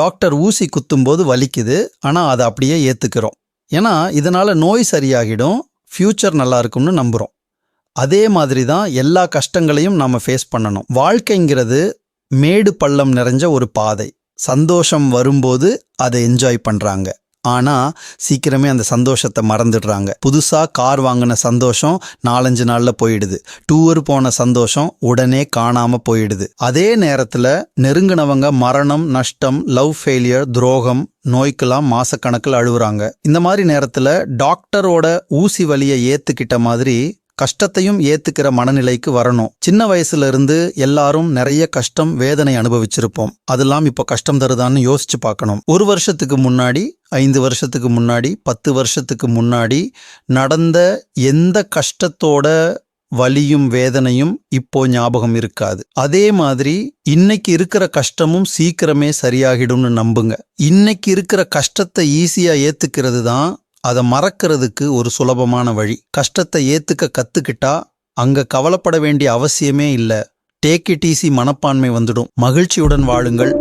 Doctor ஊசி குத்தும்போது வலிக்குது ஆனால் அதை அப்படியே ஏற்றுக்கிறோம் ஏன்னா இதனால் நோய் சரியாகிடும் ஃப்யூச்சர் நல்லா இருக்கும்னு நம்புகிறோம் அதே மாதிரி தான் எல்லா கஷ்டங்களையும் நாம் ஃபேஸ் பண்ணணும். வாழ்க்கைங்கிறது மேடு பள்ளம் நிறைஞ்ச ஒரு பாதை. சந்தோஷம் வரும்போது அதை என்ஜாய் பண்ணுறாங்க ஆனால் சீக்கிரமே அந்த சந்தோஷத்தை மறந்துடுறாங்க. புதுசாக கார் வாங்கின சந்தோஷம் நாலஞ்சு நாளில் போயிடுது. டூர் போன சந்தோஷம் உடனே காணாமல் போயிடுது. அதே நேரத்தில் நெருங்கினவங்க மரணம் நஷ்டம் லவ் ஃபெயிலியர் துரோகம் நோய்க்கெல்லாம் மாசக்கணக்கில் அழுகுறாங்க இந்த மாதிரி நேரத்தில் டாக்டரோட ஊசி வலியை ஏற்றுக்கிட்ட மாதிரி கஷ்டத்தையும் ஏத்துக்கிற மனநிலைக்கு வரணும். சின்ன வயசுல இருந்து எல்லாரும் நிறைய கஷ்டம் வேதனை அனுபவிச்சிருப்போம். அதெல்லாம் இப்போ கஷ்டம் தருதான்னு யோசிச்சு பார்க்கணும். ஒரு வருஷத்துக்கு முன்னாடி ஐந்து வருஷத்துக்கு முன்னாடி பத்து வருஷத்துக்கு முன்னாடி நடந்த எந்த கஷ்டத்தோட வலியும் வேதனையும் இப்போ ஞாபகம் இருக்காது. அதே மாதிரி இன்னைக்கு இருக்கிற கஷ்டமும் சீக்கிரமே சரியாகிடும்னு நம்புங்க. இன்னைக்கு இருக்கிற கஷ்டத்தை ஈஸியா ஏத்துக்கிறது தான் அதை மறக்கிறதுக்கு ஒரு சுலபமான வழி. கஷ்டத்தை ஏத்துக்க கத்துக்கிட்டா அங்க கவலைப்பட வேண்டிய அவசியமே இல்லை. டேக் இட் ஈஸி மனப்பான்மை வந்துடும். மகிழ்ச்சியுடன் வாழுங்கள்.